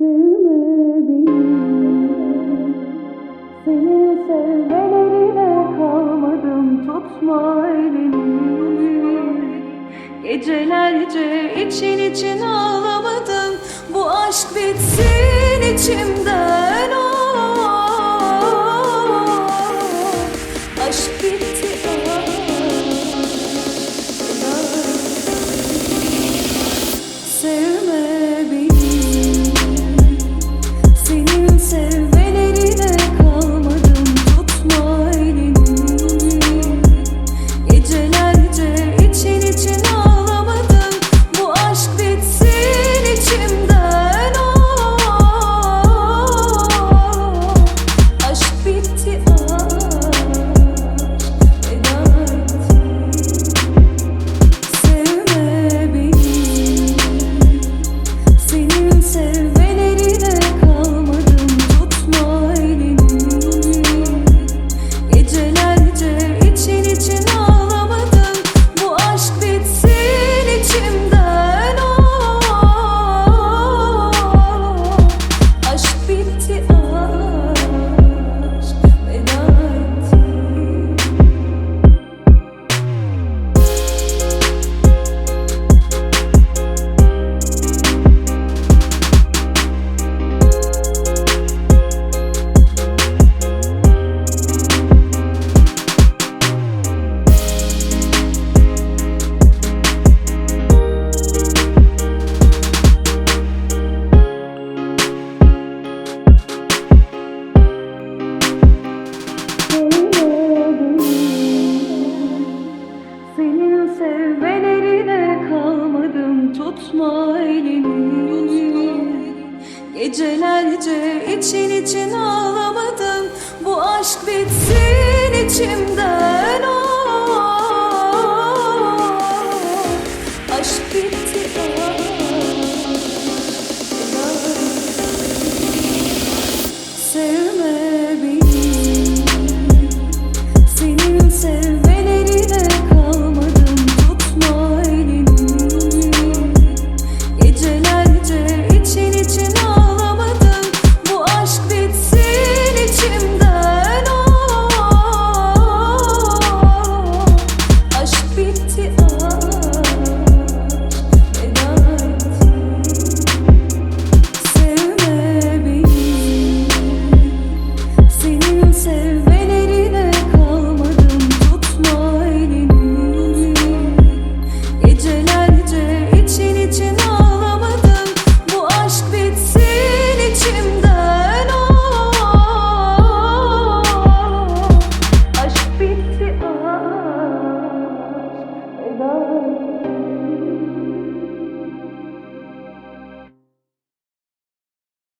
Sevme beni. Sevmelerine kalmadım Tutma elini. Gecelerce için için ağlamadım Bu aşk bitsin içimden Tutma elini Gecelerce için için ağlamadım Bu aşk bitsin içimden.